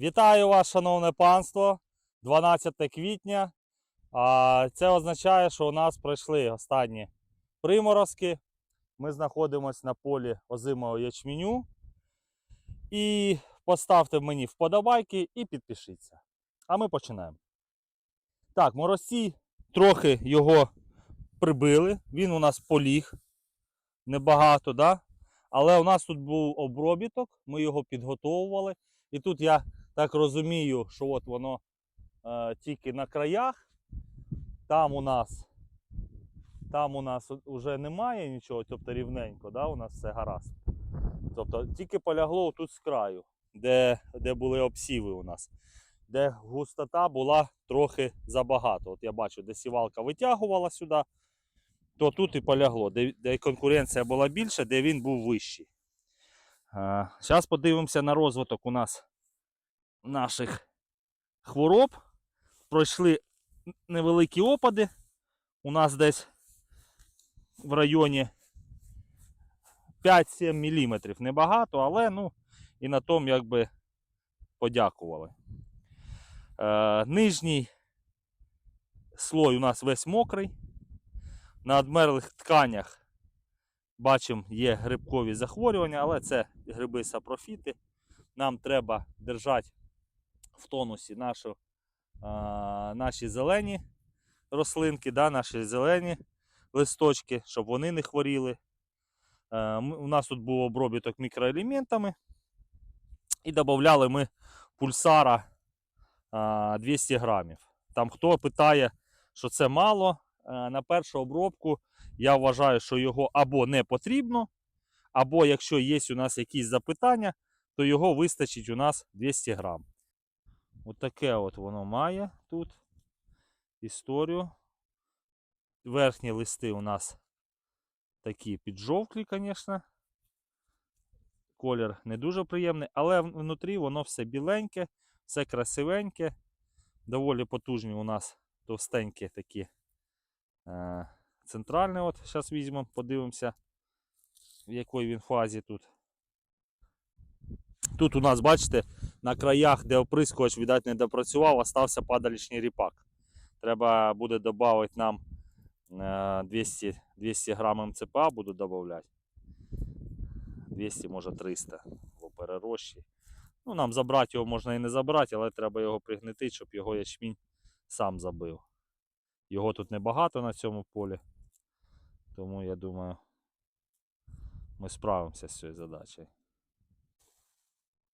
Вітаю вас, шановне панство. 12 квітня. Це означає, що у нас пройшли останні приморозки. Ми знаходимося на полі озимого ячменю. І поставте мені вподобайки і підпишіться. А ми починаємо. Так, морозці трохи його прибили. Він у нас поліг. Небагато, да? але у нас тут був обробіток, ми його підготовували. І тут я так розумію, що от воно е, тільки на краях. Там у нас там у нас вже немає нічого, тобто рівненько, да, у нас все гаразд. Тобто тільки полягло тут з краю, де, де були обсіви у нас, де густота була трохи забагато. От я бачу, де сівалка витягувала сюди, то тут і полягло, де, де конкуренція була більша, де він був вищий. Зараз подивимося на розвиток у нас наших хвороб. Пройшли невеликі опади. У нас десь в районі 5-7 мм. Небагато, але ну і на тому якби подякували. Е, нижній слой у нас весь мокрий. На одмерлих тканях бачимо є грибкові захворювання, але це гриби сапрофіти. Нам треба держати в тонусі нашу, а, наші зелені рослинки, да, наші зелені листочки, щоб вони не хворіли. Е, ми- у нас тут був обробіток мікроелементами. І додавали ми пульсара а, 200 грамів. Там хто питає, що це мало. е, На першу обробку я вважаю, що його або не потрібно, або якщо є у нас якісь запитання, то його вистачить у нас 200 грам. Отаке от воно має тут історію. Верхні листи у нас такі піджовклі, звісно. Колір не дуже приємний, але внутрі воно все біленьке, все красивеньке. Доволі потужні у нас товстенькі такі е, центральні. От зараз візьмемо, подивимося, в якій він фазі тут. Тут у нас, бачите, на краях, де оприскувач, видать, не допрацював, остався падалічний ріпак. Треба буде додати нам е, 200, 200 грам МЦПА, буду додавати. 200, може 300 в перерощі. Ну, нам забрати його можна і не забрати, але треба його пригнити, щоб його ячмінь сам забив. Його тут небагато на цьому полі. Тому я думаю, ми справимося з цією задачею.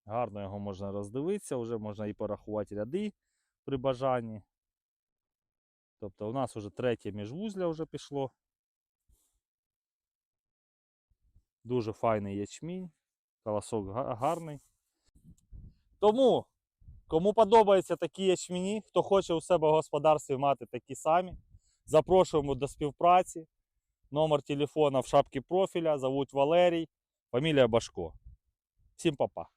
Гарно його можна роздивитися, вже можна і порахувати ряди при бажанні. Тобто у нас вже третє міжвузля вже пішло. Дуже файний ячмінь, колосок гарний. Тому, кому подобаються такі ячміні, хто хоче у себе в господарстві мати такі самі, запрошуємо до співпраці. Номер телефона в шапці профіля, зовуть Валерій, фамілія Башко. Всім па-па.